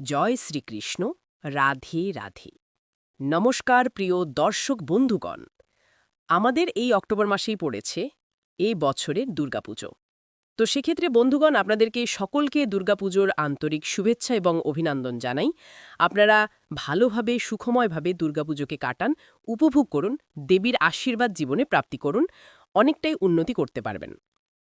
জয় শ্রীকৃষ্ণ, রাধে রাধে। নমস্কার প্রিয় দর্শক বন্ধুগণ, আমাদের এই অক্টোবর মাসেই পড়েছে এই বছরের দুর্গাপুজো। তো সেক্ষেত্রে বন্ধুগণ, আপনাদেরকে সকলকে দুর্গাপুজোর আন্তরিক শুভেচ্ছা এবং অভিনন্দন জানাই। আপনারা ভালোভাবে, সুখময়ভাবে দুর্গাপুজোকে কাটান, উপভোগ করুন, দেবীর আশীর্বাদ জীবনে প্রাপ্তি করুন, অনেকটাই উন্নতি করতে পারবেন।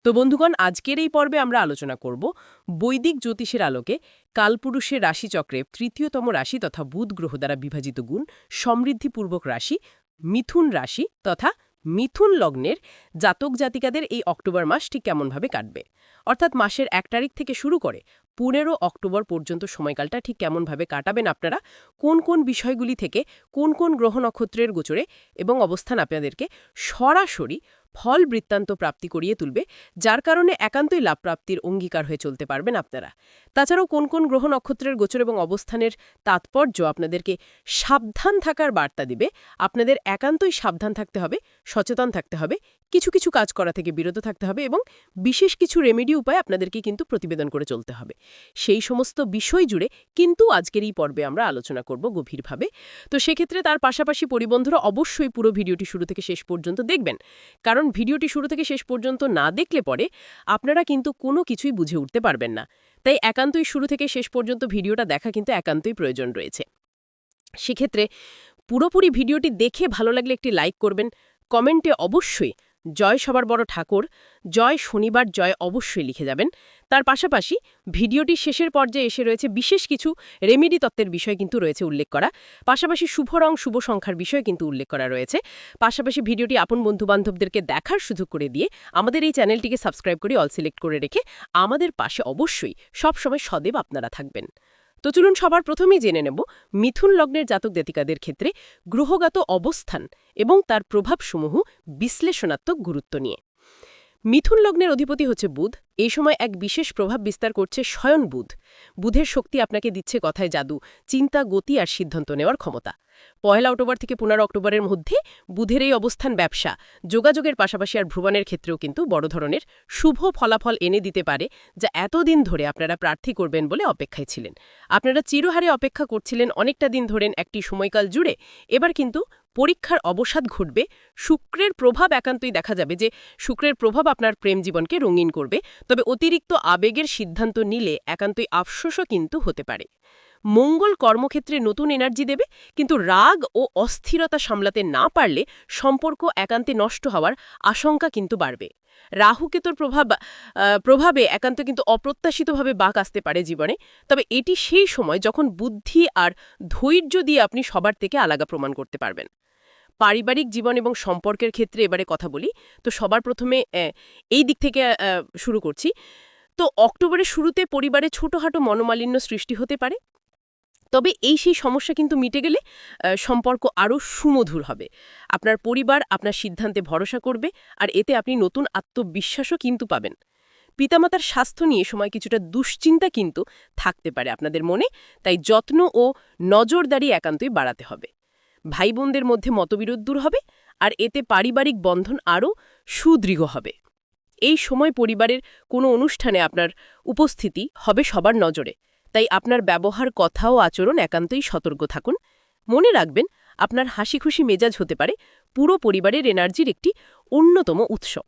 তো বন্ধুগণ, আজকের এই পর্বে আমরা আলোচনা করব বৈদিক জ্যোতিষের আলোকে কালপুরুষের রাশিচক্রে তৃতীয়তম রাশি তথা বুধ গ্রহ দ্বারা বিভাজিত গুণ, সমৃদ্ধিপূর্বক রাশি, মিথুন রাশি তথা মিথুন লগ্নের জাতক জাতিকাদের এই অক্টোবর মাস ঠিক কেমনভাবে কাটবে? অর্থাৎ মাসের এক তারিখ থেকে শুরু করে পনেরো অক্টোবর পর্যন্ত সময়কালটা ঠিক কেমনভাবে কাটাবেন আপনারা? কোন কোন বিষয়গুলি থেকে কোন কোন গ্রহ নক্ষত্রের গোচরে এবং অবস্থান আপনাদেরকে সরাসরি ফল বৃত্তান্ত প্রাপ্তি করিয়ে তুলবে, যার কারণে একান্তই লাভপ্রাপ্তির অঙ্গীকার হয়ে চলতে পারবেন আপনারা। তাছাড়াও কোন কোন গ্রহ নক্ষত্রের গোচর এবং অবস্থানের তাৎপর্য আপনাদেরকে সাবধান থাকার বার্তা দিবে, আপনাদের একান্তই সাবধান থাকতে হবে, সচেতন থাকতে হবে কিছু কিছু কাজ করা থেকে বিরত থাকতে হবে এবং বিশেষ কিছু রেমেডি উপায় আপনাদেরকে কিন্তু প্রতিবেদন করে চলতে হবে। সেই সমস্ত বিষয় জুড়ে কিন্তু আজকের এই পর্বে আমরা আলোচনা করব গভীরভাবে। তো সেক্ষেত্রে তার পাশাপাশি পরিবন্ধুরা অবশ্যই পুরো ভিডিওটি শুরু থেকে শেষ পর্যন্ত দেখবেন। কারণ ভিডিওটি শুরু থেকে শেষ পর্যন্ত না দেখলে পরে আপনারা কিন্তু কোনো কিছুই বুঝে উঠতে পারবেন না। তাই একান্তই শুরু থেকে শেষ পর্যন্ত ভিডিওটা দেখা কিন্তু একান্তই প্রয়োজন রয়েছে। সেক্ষেত্রে পুরোপুরি ভিডিওটি দেখে ভালো লাগলে একটি লাইক করবেন। কমেন্টে অবশ্যই জয় সবার বড় ঠাকুর, জয় শনিবার, জয় অবশ্যই লিখে যাবেন। তার পাশাপাশি ভিডিওটি শেষের পর্যায়ে এসে রয়েছে বিশেষ কিছু রেমেডি তত্ত্বের বিষয় কিন্তু রয়েছে উল্লেখ করা। পাশাপাশি শুভ রং, শুভ সংখ্যার বিষয় কিন্তু উল্লেখ করা রয়েছে। পাশাপাশি ভিডিওটি আপন বন্ধুবান্ধবদেরকে দেখার সুযোগ করে দিয়ে আমাদের এই চ্যানেলটিকে সাবস্ক্রাইব করে অল সিলেক্ট করে রেখে আমাদের পাশে অবশ্যই সবসময় সদেব আপনারা থাকবেন। তো চলুন সবার প্রথমেই জেনে নেব মিথুন লগ্নের জাতক জাতিকাদের ক্ষেত্রে গ্রহগত অবস্থান এবং তার প্রভাবসমূহ বিশ্লেষণাত্মক গুরুত্ব নিয়ে। মিথুন লগ্নের অধিপতি হচ্ছে বুধ। এই সময় এক বিশেষ প্রভাব বিস্তার করছে স্বয়ন বুধ। বুধের শক্তি আপনাকে দিচ্ছে কথায় জাদু, চিন্তা, গতি আর সিদ্ধান্ত নেওয়ার ক্ষমতা। পয়লা অক্টোবর থেকে পনেরো অক্টোবরের মধ্যে বুধের এই অবস্থান ব্যবসা, যোগাযোগের পাশাপাশি আর ভ্রমণের ক্ষেত্রেও কিন্তু বড় ধরনের শুভ ফলাফল এনে দিতে পারে, যা এতদিন ধরে আপনারা প্রার্থী করবেন বলে অপেক্ষায় ছিলেন। আপনারা চিরহারে অপেক্ষা করছিলেন অনেকটা দিন ধরেন একটি সময়কাল জুড়ে। এবার কিন্তু পরীক্ষার অবসাদ ঘটবে, শুক্রের প্রভাব একান্তই দেখা যাবে যে শুক্রের প্রভাব আপনার প্রেম জীবনকে রঙিন করবে। তবে অতিরিক্ত আবেগের সিদ্ধান্ত নিলে একান্তই আফসোসও কিন্তু হতে পারে। মঙ্গল কর্মক্ষেত্রে নতুন এনার্জি দেবে, কিন্তু রাগ ও অস্থিরতা সামলাতে না পারলে সম্পর্ক একান্তে নষ্ট হওয়ার আশঙ্কা কিন্তু বাড়বে। রাহুকেতুর প্রভাব প্রভাবে একান্ত কিন্তু অপ্রত্যাশিতভাবে বাক আসতে পারে জীবনে, তবে এটি সেই সময় যখন বুদ্ধি আর ধৈর্য দিয়ে আপনি সবার থেকে আলাদা প্রমাণ করতে পারবেন। পারিবারিক জীবন এবং সম্পর্কের ক্ষেত্রে এবারে কথা বলি, তো সবার প্রথমে এই দিক থেকে শুরু করছি। তো অক্টোবরের শুরুতে পরিবারে ছোটোখাটো মনোমালিন্য সৃষ্টি হতে পারে তবে এই সেই সমস্যা কিন্তু মিটে গেলে সম্পর্ক আরও সুমধুর হবে। আপনার পরিবার আপনার সিদ্ধান্তে ভরসা করবে আর এতে আপনি নতুন আত্মবিশ্বাসও কিন্তু পাবেন। পিতামাতার স্বাস্থ্য নিয়ে সময় কিছুটা দুশ্চিন্তা কিন্তু থাকতে পারে আপনাদের মনে, তাই যত্ন ও নজরদারি একান্তই বাড়াতে হবে। ভাই বোনদের মধ্যে মতবিরোধ দূর হবে আর এতে পারিবারিক বন্ধন আরও সুদৃঢ় হবে। এই সময় পরিবারের কোনো অনুষ্ঠানে আপনার উপস্থিতি হবে সবার নজরে। তাই আপনার ব্যবহার কথা ও আচরণ একান্তই সতর্ক থাকুন। মনে রাখবেন, আপনার হাসি খুশি মেজাজ হতে পারে, পুরো পরিবারের এনার্জির একটি অন্যতম উৎস।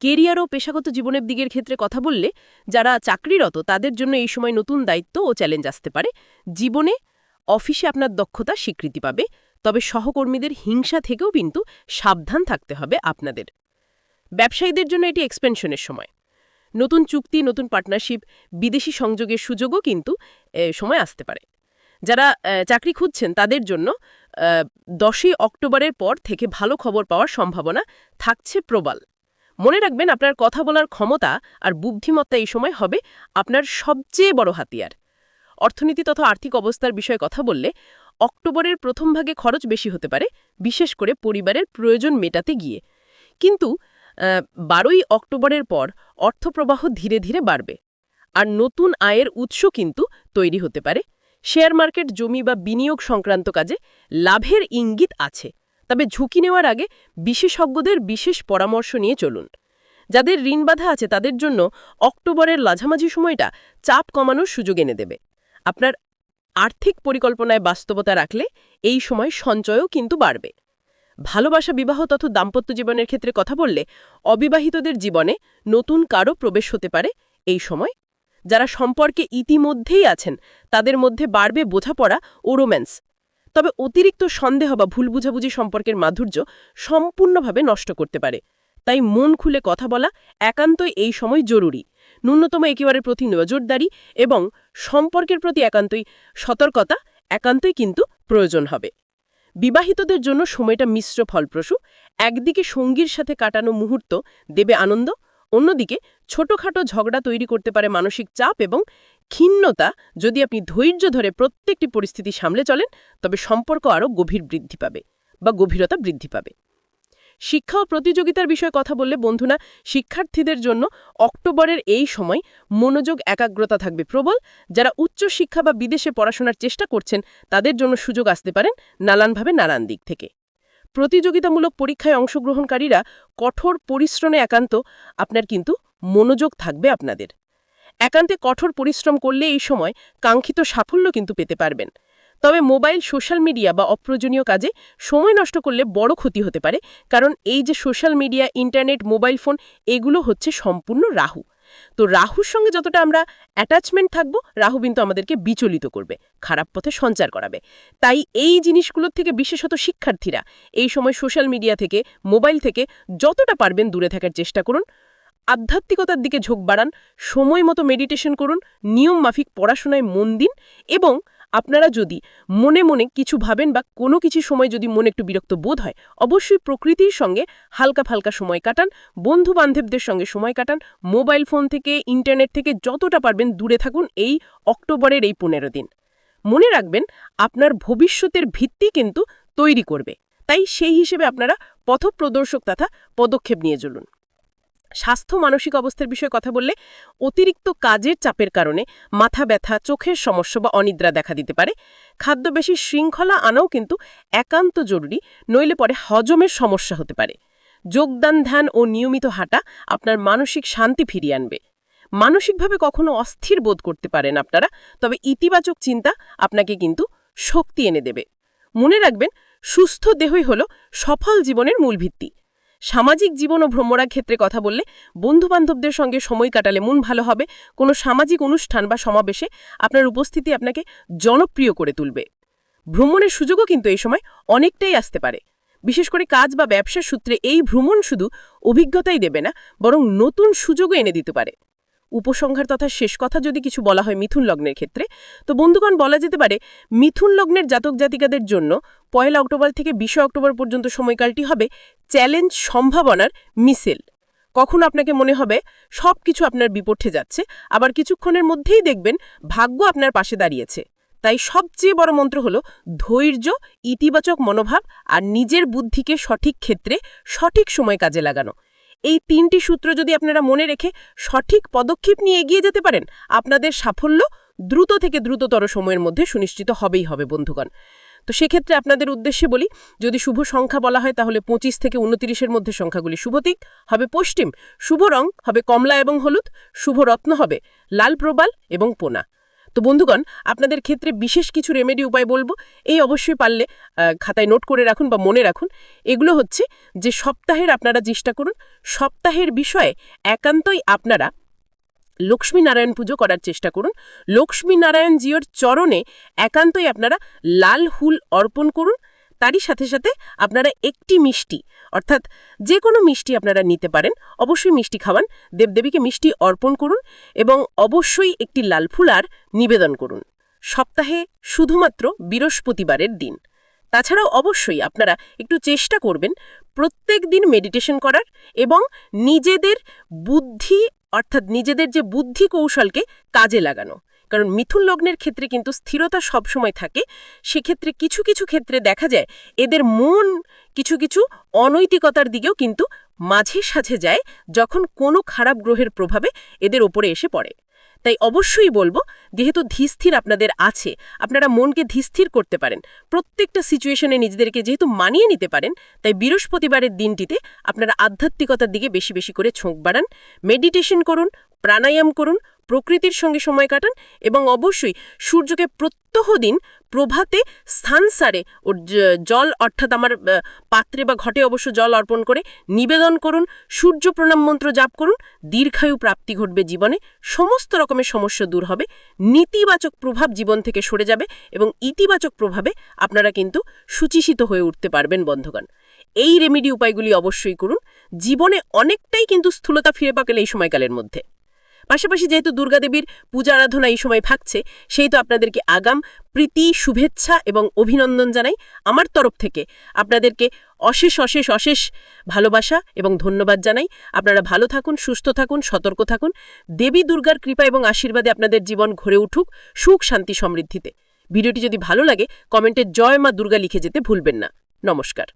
কেরিয়ার ও পেশাগত জীবনের দিকের ক্ষেত্রে কথা বললে, যারা চাকরিরত তাদের জন্য এই সময় নতুন দায়িত্ব ও চ্যালেঞ্জ আসতে পারে। জীবনে অফিসে আপনার দক্ষতা স্বীকৃতি পাবে, তবে সহকর্মীদের হিংসা থেকেও কিন্তু সাবধান থাকতে হবে আপনাদের। ব্যবসায়ীদের জন্য এটি এক্সপেনশনের সময়। নতুন চুক্তি, নতুন পার্টনারশিপ বিদেশি সংযোগের সুযোগও কিন্তু সময় আসতে পারে। যারা চাকরি খুঁজছেন তাদের জন্য দশই অক্টোবরের পর থেকে ভালো খবর পাওয়ার সম্ভাবনা থাকছে প্রবল। মনে রাখবেন, আপনার কথা বলার ক্ষমতা আর বুদ্ধিমত্তা এই সময় হবে আপনার সবচেয়ে বড় হাতিয়ার। অর্থনীতি তথা আর্থিক অবস্থার বিষয়ে কথা বললে অক্টোবরের প্রথম ভাগে খরচ বেশি হতে পারে, বিশেষ করে পরিবারের প্রয়োজন মেটাতে গিয়ে। কিন্তু বারোই অক্টোবরের পর অর্থপ্রবাহ ধীরে ধীরে বাড়বে। আর নতুন আয়ের উৎস কিন্তু তৈরি হতে পারে। শেয়ার মার্কেট জমি বা বিনিয়োগ সংক্রান্ত কাজে লাভের ইঙ্গিত আছে। তবে ঝুঁকি নেওয়ার আগে বিশেষজ্ঞদের বিশেষ পরামর্শ নিয়ে চলুন। যাদের ঋণ বাধা আছে তাদের জন্য অক্টোবরের লাঝামাঝি সময়টা চাপ কমানোর সুযোগ এনে দেবে। আপনার আর্থিক পরিকল্পনায় বাস্তবতা রাখলে এই সময় সঞ্চয়ও কিন্তু বাড়বে। ভালোবাসা, বিবাহ তথা দাম্পত্য জীবনের ক্ষেত্রে কথা বললে অবিবাহিতদের জীবনে নতুন কারও প্রবেশ হতে পারে এই সময়। যারা সম্পর্কে ইতিমধ্যেই আছেন, তাদের মধ্যে বাড়বে বোঝাপড়া ও রোম্যান্স। তবে অতিরিক্ত সন্দেহ বা ভুল বুঝাবুঝি সম্পর্কের মাধুর্য সম্পূর্ণভাবে নষ্ট করতে পারে। তাই মন খুলে কথা বলা একান্তই এই সময় জরুরি। ন্যূনতম একেবারের প্রতি নজরদারি এবং সম্পর্কের প্রতি একান্তই সতর্কতা একান্তই কিন্তু প্রয়োজন হবে। বিবাহিতদের জন্য সময়টা মিশ্র ফলপ্রসূ। একদিকে সঙ্গীর সাথে কাটানো মুহূর্ত দেবে আনন্দ, অন্যদিকে ছোটখাটো ঝগড়া তৈরি করতে পারে মানসিক চাপ এবং ক্ষিন্নতা যদি আপনি ধৈর্য ধরে প্রত্যেকটি পরিস্থিতি সামলে চলেন, তবে সম্পর্ক আরও গভীর বৃদ্ধি পাবে বা গভীরতা বৃদ্ধি পাবে। শিক্ষা ও প্রতিযোগিতার বিষয়ে কথা বললে বন্ধুনা শিক্ষার্থীদের জন্য অক্টোবরের এই সময় মনোযোগ, একাগ্রতা থাকবে প্রবল। যারা উচ্চ শিক্ষা বা বিদেশে পড়াশোনার চেষ্টা করছেন, তাদের জন্য সুযোগ আসতে পারেন নানানভাবে নানান দিক থেকে। প্রতিযোগিতামূলক পরীক্ষায় অংশগ্রহণকারীরা কঠোর পরিশ্রমে একান্ত, আপনার কিন্তু মনোযোগ থাকবে আপনাদের। একান্তে কঠোর পরিশ্রম করলে এই সময় কাঙ্ক্ষিত সাফল্য কিন্তু পেতে পারবেন। তবে মোবাইল, সোশ্যাল মিডিয়া বা অপ্রয়োজনীয় কাজে সময় নষ্ট করলে বড় ক্ষতি হতে পারে, কারণ এই যে social media, internet, mobile phone, এগুলো হচ্ছে সম্পূর্ণ রাহু। তো রাহুর সঙ্গে যতটা আমরা অ্যাটাচমেন্ট থাকব, রাহু কিন্তু আমাদেরকে বিচলিত করবে, খারাপ পথে সঞ্চার করাবে। তাই এই জিনিসগুলোর থেকে বিশেষত শিক্ষার্থীরা এই সময় সোশ্যাল মিডিয়া থেকে, মোবাইল থেকে যতটা পারবেন দূরে থাকার চেষ্টা করুন। আধ্যাত্মিকতার দিকে ঝোঁক বাড়ান, সময় মতো মেডিটেশন করুন, নিয়ম মাফিক পড়াশোনায় মন দিন এবং আপনারা যদি মনে মনে কিছু ভাবেন বা কোনো কিছু সময় যদি মনে একটু বিরক্ত বোধ হয়, অবশ্যই প্রকৃতির সঙ্গে হালকা ফালকা সময় কাটান বন্ধু বান্ধবদের সঙ্গে সময় কাটান, মোবাইল ফোন থেকে, ইন্টারনেট থেকে যতটা পারবেন দূরে থাকুন এই অক্টোবরের এই পনেরো দিন। মনে রাখবেন, আপনার ভবিষ্যতের ভিত্তি কিন্তু তৈরি করবে। তাই সেই হিসেবে আপনারা পথপ্রদর্শক তথা পদক্ষেপ নিয়ে চলুন। স্বাস্থ্য মানসিক অবস্থার বিষয়ে কথা বললে অতিরিক্ত কাজের চাপের কারণে মাথা ব্যথা, চোখের সমস্যা বা অনিদ্রা দেখা দিতে পারে। খাদ্য বেশি শৃঙ্খলা আনাও কিন্তু একান্ত জরুরি, নইলে পরে হজমের সমস্যা হতে পারে। যোগদান, ধ্যান ও নিয়মিত হাঁটা আপনার মানসিক শান্তি ফিরিয়ে আনবে। মানসিকভাবে কখনো অস্থির বোধ করতে পারেন আপনারা, তবে ইতিবাচক চিন্তা আপনাকে কিন্তু শক্তি এনে দেবে। মনে রাখবেন, সুস্থ দেহই হল সফল জীবনের মূল ভিত্তি। সামাজিক জীবন ও ভ্রমরা ক্ষেত্রে কথা বললে বন্ধুবান্ধবদের সঙ্গে সময় কাটালে মন ভালো হবে। কোনো সামাজিক অনুষ্ঠান বা সমাবেশে আপনার উপস্থিতি আপনাকে জনপ্রিয় করে তুলবে। ভ্রমণের সুযোগও কিন্তু এই সময় অনেকটাই আসতে পারে। বিশেষ করে কাজ বা ব্যবসার সূত্রে এই ভ্রমণ শুধু অভিজ্ঞতাই দেবে না, বরং নতুন সুযোগও এনে দিতে পারে। উপসংহার তথা শেষ কথা যদি কিছু বলা হয় মিথুন লগ্নের ক্ষেত্রে, তো বন্ধুগণ, বলা যেতে পারে মিথুন লগ্নের জাতক জাতিকাদের জন্য পয়লা অক্টোবর থেকে বিশে অক্টোবর পর্যন্ত সময়কালটি হবে চ্যালেঞ্জ সম্ভাবনার মিসেল। কখন আপনাকে মনে হবে সব কিছু আপনার বিপক্ষে যাচ্ছে, আবার কিছুক্ষণের মধ্যেই দেখবেন ভাগ্য আপনার পাশে দাঁড়িয়েছে। তাই সবচেয়ে বড় মন্ত্র হল ধৈর্য, ইতিবাচক মনোভাব আর নিজের বুদ্ধিকে সঠিক ক্ষেত্রে সঠিক সময় কাজে লাগানো। এই তিনটি সূত্র যদি আপনারা মনে রেখে সঠিক পদক্ষেপ নিয়ে এগিয়ে যেতে পারেন, আপনাদের সাফল্য দ্রুত থেকে দ্রুততর সময়ের মধ্যে সুনিশ্চিত হবেই হবে, বন্ধুগণ। তো সেক্ষেত্রে আপনাদের উদ্দেশ্যে বলি, যদি শুভ সংখ্যা বলা হয়, তাহলে পঁচিশ থেকে উনতিরিশের মধ্যে সংখ্যাগুলি শুভতিক হবে পশ্চিম, শুভ রং, হবে কমলা এবং হলুদ, শুভ রত্ন হবে লাল প্রবাল এবং পোনা। তো বন্ধুগণ, আপনাদের ক্ষেত্রে বিশেষ কিছু রেমেডি উপায় বলব। এই অবশ্যই পারলে খাতায় নোট করে রাখুন বা মনে রাখুন। এগুলো হচ্ছে যে সপ্তাহের আপনারা চেষ্টা করুন, সপ্তাহের বিষয়ে একান্তই আপনারা লক্ষ্মীনারায়ণ পুজো করার চেষ্টা করুন। লক্ষ্মী নারায়ণ জিওর চরণে একান্তই আপনারা লাল হুল অর্পণ করুন। তারই সাথে সাথে আপনারা একটি মিষ্টি, অর্থাৎ যে কোনো মিষ্টি আপনারা নিতে পারেন, অবশ্যই মিষ্টি খাওয়ান। দেবদেবীকে মিষ্টি অর্পণ করুন এবং অবশ্যই একটি লাল ফুল আর নিবেদন করুন। সপ্তাহে শুধুমাত্র বৃহস্পতিবারের দিন। তাছাড়াও অবশ্যই আপনারা একটু চেষ্টা করবেন প্রত্যেক দিন মেডিটেশন করার এবং নিজেদের বুদ্ধি, অর্থাৎ নিজেদের যে বুদ্ধি কৌশলকে কাজে লাগানো। কারণ মিথুন লগ্নের ক্ষেত্রে কিন্তু স্থিরতা সবসময় থাকে। সেক্ষেত্রে কিছু কিছু ক্ষেত্রে দেখা যায় এদের মন কিছু কিছু অনৈতিকতার দিকেও কিন্তু মাঝে সাঝে যায় যখন কোনো খারাপ গ্রহের প্রভাবে এদের ওপরে এসে পড়ে। তাই অবশ্যই বলব, যেহেতু ধীস্থির আপনাদের আছে, আপনারা মনকে ধীস্থির করতে পারেন। প্রত্যেকটা সিচুয়েশনে নিজেদেরকে যেহেতু মানিয়ে নিতে পারেন, তাই বৃহস্পতিবারের দিনটিতে আপনারা আধ্যাত্মিকতার দিকে বেশি বেশি করে ছোঁক বাড়ান। মেডিটেশন করুন, প্রাণায়াম করুন প্রকৃতির সঙ্গে সময় কাটান এবং অবশ্যই সূর্যকে প্রত্যহ দিন প্রভাতে স্থান সারে ওর জল অর্থাৎ আমার পাত্রে বা ঘটে অবশ্য জল অর্পণ করে নিবেদন করুন, সূর্য প্রণাম মন্ত্র জাপ করুন, দীর্ঘায়ু প্রাপ্তি ঘটবে জীবনে, সমস্ত রকমের সমস্যা দূর হবে, নেতিবাচক প্রভাব জীবন থেকে সরে যাবে এবং ইতিবাচক প্রভাবে আপনারা কিন্তু সুচিষিত হয়ে উঠতে পারবেন বন্ধুগণ। এই রেমেডি উপায়গুলি অবশ্যই করুন, জীবনে অনেকটাই কিন্তু স্থূলতা ফিরে পাকেন এই সময়কালের মধ্যে। পাশাপাশি যেহেতু দুর্গাদেবীর পূজা আরাধনা এই সময় থাকছে, সেই তো আপনাদেরকে আগাম প্রীতি, শুভেচ্ছা এবং অভিনন্দন জানাই আমার তরফ থেকে। আপনাদেরকে অশেষ অশেষ অশেষ ভালোবাসা এবং ধন্যবাদ জানাই। আপনারা ভালো থাকুন, সুস্থ থাকুন, সতর্ক থাকুন। দেবী দুর্গার কৃপা এবং আশীর্বাদে আপনাদের জীবন ঘরে উঠুক সুখ, শান্তি, সমৃদ্ধিতে। ভিডিওটি যদি ভালো লাগে, কমেন্টে জয় মা দুর্গা লিখে যেতে ভুলবেন না। নমস্কার।